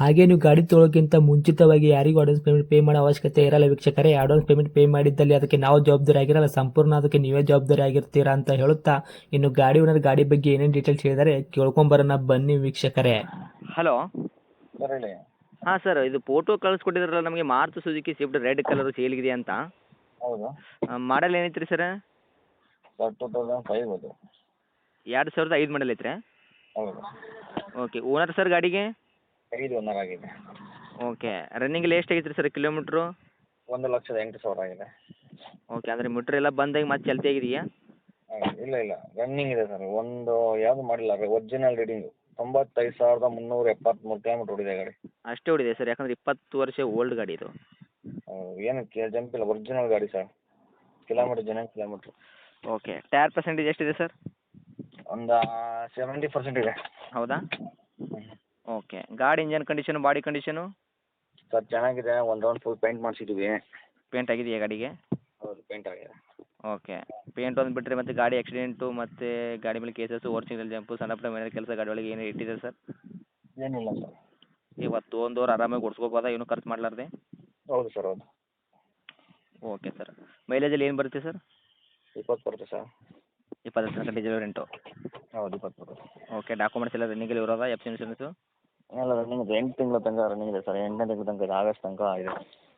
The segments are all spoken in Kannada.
ಹಾಗೆ ನೀವು ಗಾಡಿ ತೊಳೋಕ್ಕಿಂತ ಮುಂಚಿತವಾಗಿ ಯಾರಿಗೂ ಅಡ್ವಾನ್ಸ್ ಪೇಮೆಂಟ್ ಪೇ ಮಾಡೋ ಅವಶ್ಯಕತೆ ಇರಲ್ಲ ವೀಕ್ಷಕರೇ. ಅಡ್ವಾನ್ಸ್ ಪೇಮೆಂಟ್ ಪೇ ಮಾಡಿದ್ದಲ್ಲಿ ಅದಕ್ಕೆ ನಾವು ಜವಾಬ್ದಾರಿ ಆಗಿರಲ್ಲ. ಸಂಪೂರ್ಣ ಅದಕ್ಕೆ ನೀವೇ ಜವಾಬ್ದಾರಿ ಆಗಿರ್ತೀರಾ ಅಂತ ಹೇಳುತ್ತಾ ಇನ್ನು ಗಾಡಿ ಓನರ್ ಗಾಡಿ ಬಗ್ಗೆ ಏನೇನು ಡೀಟೇಲ್ಸ್ ಹೇಳಿದರೆ ಕೇಳ್ಕೊಂಬರೋಣ ಬನ್ನಿ ವೀಕ್ಷಕರೇ. ಹಲೋ ಸರ್ ಹೇಳಿ. ಹಾಂ ಸರ್ ಇದು ಫೋಟೋ ಕಳಿಸ್ಕೊಟ್ಟಿದ್ರಲ್ಲ ನಮಗೆ Maruti Suzuki Swift red colour ಸೇಲ್ಗಿದೆ ಅಂತ? ಹೌದು. Model ಏನೈತ್ರಿ sir sir two thousand five ಅದು. ಎರಡು ಸಾವಿರದ ಐದು ಮಾಡಲ್ ಐತ್ರಿ? ಹೌದು. ಓಕೆ ಓನರ್ ಸರ್ ಗಾಡಿಗೆ? ಐದು ಓನರ್ ಆಗಿದೆ. ಓಕೆ ರನ್ನಿಂಗಲ್ಲಿ ಎಷ್ಟು ಆಗಿತ್ತು ಸರ್ ಕಿಲೋಮೀಟ್ರು ಒಂದು ಲಕ್ಷದ ಎಂಟು ಸಾವಿರ ಆಗಿದೆ. ಓಕೆ ಅಂದರೆ ಮೀಟ್ರ್ ಎಲ್ಲ ಬಂದಾಗ ಮತ್ತೆ ಚಲ್ತಿ ಆಗಿದೆಯಾ. ಇಲ್ಲ ಇಲ್ಲ ರನ್ನಿಂಗ್ ಇದೆ ಸರ್. ಒಂದು ಯಾವುದು ಮಾಡಿಲ್ಲ ಒರಿಜಿನಲ್ ರೀಡಿಂಗು ತೊಂಬತ್ತೈದು ಸಾವಿರದ ಮುನ್ನೂರ ಎಪ್ಪತ್ತ್ಮೂರು ಕಿಲೋಮೀಟ್ರ್ ಹೊಡಿದೆ ಗಾಡಿ. ಅಷ್ಟೇ ಹೊಡಿದೆ ಸರ್ ಯಾಕಂದ್ರೆ ಇಪ್ಪತ್ತು ವರ್ಷ ಓಲ್ಡ್ ಗಾಡಿ ಇದು. ಹೌದು ಏನಕ್ಕೆ ಜಂಪ್ ಇಲ್ಲ ಒರಿಜಿನಲ್ ಗಾಡಿ ಸರ್. ಕಿಲೋಮೀಟ್ರ್ ಜನ ಕಿಲೋಮೀಟ್ರ್ ಓಕೆ ಟೈರ್ ಪರ್ಸೆಂಟೇಜ್ ಎಷ್ಟಿದೆ ಸರ್? ಒಂದು ಸೆವೆಂಟಿ ಪರ್ಸೆಂಟ್ ಇದೆ. ಹೌದಾ? ಓಕೆ ಗಾಡಿ engine condition body condition sir ಚೆನ್ನಾಗಿದೆ. ಒಂದು ರೌಂಡ್ ಫುಲ್ ಪೇಂಟ್ ಮಾಡಿಸಿದ್ದೀವಿ ಪೇಂಟ್ ಆಗಿದೆಯಾ ಗಾಡಿಗೆ? ಹೌದು ಪೇಂಟ್ ಆಗಿದೆ. ಓಕೆ ಪೇಂಟ್ ಒಂದು ಬಿಟ್ಟರೆ ಮತ್ತೆ ಗಾಡಿ ಆಕ್ಸಿಡೆಂಟು ಮತ್ತು ಗಾಡಿ ಮೇಲೆ ಕೇಸಸ್ ಓರ್ಸಿಂಗಲ್ ಜಂಪು ಸಣ್ಣ ಪುಟ್ಟ ಮೇಲೆ ಕೆಲಸ ಗಾಡಿ ಒಳಗೆ ಏನು ಇಟ್ಟಿದೆ ಸರ್? ಏನಿಲ್ಲ ಸರ್. ಇವತ್ತು ಒಂದು ಆರಾಮಾಗಿ ಓಡಿಸ್ಕೋಬೋದಾ? ಏನು ಖರ್ಚು ಮಾಡಲಾರ್ದೆ? ಹೌದು ಸರ್ ಹೌದು. Okay sir. ಮೈಲೇಜಲ್ಲಿ ಏನು ಬರುತ್ತೆ ಸರ್? ಇಪ್ಪತ್ತು ಬರುತ್ತೆ ಸರ್. ಇಪ್ಪತ್ತು ಸಾವಿರ ಡೀಸೆಲ್ ರೆಂಟು ಹೌದು ಇಪ್ಪತ್ತು ಬರುತ್ತೆ. ಓಕೆ ಡಾಕ್ಯುಮೆಂಟ್ಸ್ ಎಲ್ಲ ರನ್ನಿಂಗಲ್ಲಿ ಇರೋದಾ? ಎಫ್ ಸಿ ಇನ್ಶೂರೆನ್ಸು ಎಲ್ಲ ರನ್ನಿಂಗ್ ಇದೆ. ಎಂಟು ತಿಂಗಳ ತನಕ ರನ್ನಿಂಗ್ ಇದೆ ಸರ್. ಎಂಟನೇ ತಿಂಗಳ ತನಕ ಇದೆ ಆಗಸ್ಟ್ ತನಕ ಇದೆ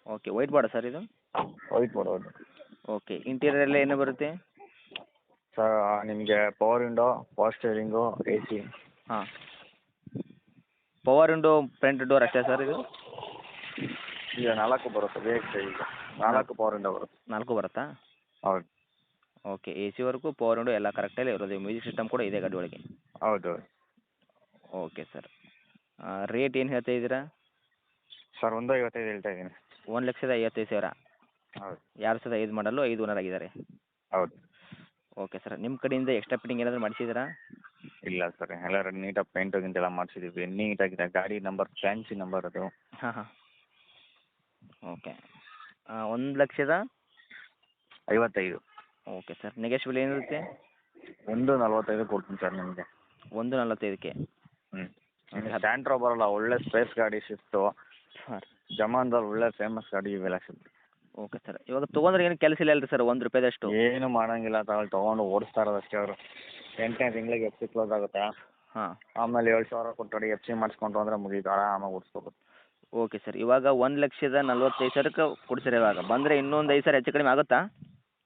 ಓಕೆ ವೈಟ್ ಬಾಡ ಸರ್ ಇದು? ವೈಟ್ ಬೋರ್ಡ್ ಹೌದು ಓಕೆ ಇಂಟೀರಿಯರ್ ಎಲ್ಲ ಏನು ಬರುತ್ತೆ? ಸರ್ ನಿಮಗೆ power window power steering A C ಹಾಂ. ಪವರ್ ವಿಂಡೋ ಫ್ರಂಟ್ ಡೋರ್ ಅಷ್ಟೇ ಸರ್ ಇದು? ಈಗ ನಾಲ್ಕು ಬರುತ್ತೆ ಬೇಕು ಈಗ. ನಾಲ್ಕು ಪವರ್ ವಿಂಡೋ ಬರುತ್ತೆ. ನಾಲ್ಕು ಬರುತ್ತಾ? ಹೌದು. Okay A C work power window ಎಲ್ಲ ಕರೆಕ್ಟಲ್ಲೇ ಇರೋದು. ಮ್ಯೂಸಿಕ್ ಸಿಸ್ಟಮ್ ಕೂಡ ಇದೆ ಗಾಡಿ ಒಳಗೆ. ಹೌದು ಓಕೆ ಸರ್ ರೇಟ್ ಏನು ಹೇಳ್ತಾ ಇದ್ದೀರಾ? ಸರ್ ಒಂದು ಐವತ್ತೈದು ಹೇಳ್ತಾ ಇದ್ದೀನಿ. ಒಂದು ಲಕ್ಷದ ಐವತ್ತೈದು ಸಾವಿರ. ಹೌದು. ಎರಡು ಸಾವಿರದ ಐದು ಮಾಡಲು ಐದು ಓನರ್ ಆಗಿದ್ದಾರೆ. ಹೌದು. ಓಕೆ ಸರ್ ನಿಮ್ಮ ಕಡೆಯಿಂದ ಎಕ್ಸ್ಟ್ರಾ ಫಿಟ್ಟಿಂಗ್ ಏನಾದರೂ ಮಾಡಿಸಿದ್ದೀರಾ? ಇಲ್ಲ ಸರ್ ಎಲ್ಲ ನೀಟಾಗಿ ಪೇಂಟು ಗಿಂಟೆಲ್ಲ ಮಾಡಿಸಿದ್ದೀವಿ ನೀಟಾಗಿದೆ ಗಾಡಿ ನಂಬರ್ ಫ್ಯಾನ್ಸಿ ನಂಬರ್ ಅದು. ಹಾಂ ಹಾಂ. ಓಕೆ. ಒಂದು ಲಕ್ಷದ? ಐವತ್ತೈದು. ಓಕೆ ಸರ್ ನೆಗೆಶ್ಬಲ್ ಏನಿರುತ್ತೆ? ಒಂದು ನಲ್ವತ್ತೈದು ಕೊಡ್ತೀನಿ ಸರ್ ನಿಮಗೆ. ಒಂದು ನಲವತ್ತೈದಕ್ಕೆ. ಹ್ಞೂ ಬರಲ್ಲ ಬರೋಲ್ಲ ಒಳ್ಳೆ ಸ್ಪೇಸ್ ಗಾಡಿ ಶಿಫ್ಟು ಹಾಂ ಜಮಾನ್ದಲ್ಲಿ ಒಳ್ಳೆ ಫೇಮಸ್ ಗಾಡಿ ಇವೆಲ್ಲ ಶಿಫ್ಟ್ ಓಕೆ ಸರ್. ಇವಾಗ ತೊಗೊಂಡ್ರೆ ಏನು ಕೆಲಸ ಇಲ್ಲ ಅಲ್ರಿ ಸರ್ ಒಂದು ರೂಪಾಯಿದಷ್ಟು ಏನು ಮಾಡಂಗಿಲ್ಲ ತಗೊಳ್ಳಿ ತೊಗೊಂಡು ಓಡಿಸ್ತಾ ಇರೋದಷ್ಟೇ ಅವರು. ಎಂಟನೇ ತಿಂಗಳಿಗೆ ಎಫ್ ಸಿ ಕ್ಲೋಸ್ ಆಗುತ್ತೆ. ಹಾಂ. ಆಮೇಲೆ ಏಳು ಸಾವಿರ ಕೊಟ್ಟು ಎಫ್ ಸಿ ಮಾಡಿಸ್ಕೊಂಡ್ರು ಅಂದರೆ ಮುಗೀತು ಆರಾಮಾಗಿ ಓಡಿಸ್ಕೋಬೋದು. Okay sir. ಇವಾಗ ಒಂದು ಲಕ್ಷದ ನಲ್ವತ್ತೈದು ಸಾವಿರಕ್ಕೆ ಕೊಡ್ಸಿರಿ ಇವಾಗ. ಬಂದರೆ ಇನ್ನೊಂದು ಐದು ಸಾವಿರ ಹೆಚ್ಚು ಕಡಿಮೆ ಆಗುತ್ತಾ?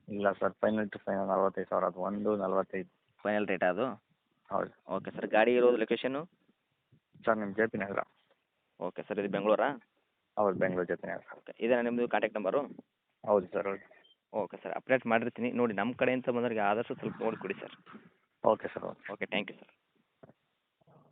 ಇಲ್ಲ ಸರ್ ಫೈನಲ್ ಟು ಫೈನಲ್ ನಲ್ವತ್ತೈದು ಸಾವಿರ ಅದು ಒಂದು ನಲ್ವತ್ತೈದು. ಫೈನಲ್ ರೇಟ್ ಅದು? ಹೌದು. Okay sir. ಗಾಡಿ ಇರೋದು ಲೊಕೇಶನ್ನು ಸರ್ ನಿಮ್ಮ J P Nagar. Okay sir ಇದು ಬೆಂಗಳೂರಾ? ಹೌದು Bengaluru J P Nagar. Okay ಇದೇನಾ ನಿಮ್ಮದು ಕಾಂಟ್ಯಾಕ್ಟ್ ನಂಬರು ಹೌದು ಸರ್ ಹೌದು. ಓಕೆ ಸರ್ ಅಪ್ಡೇಟ್ ಮಾಡಿರ್ತೀನಿ. ನೋಡಿ ನಮ್ಮ ಕಡೆಯಿಂದ ಬಂದವ್ರಿಗೆ ಆದಷ್ಟು ಸ್ವಲ್ಪ ನೋಡಿ ಕೊಡಿ sir. Okay sir okay. Okay thank you sir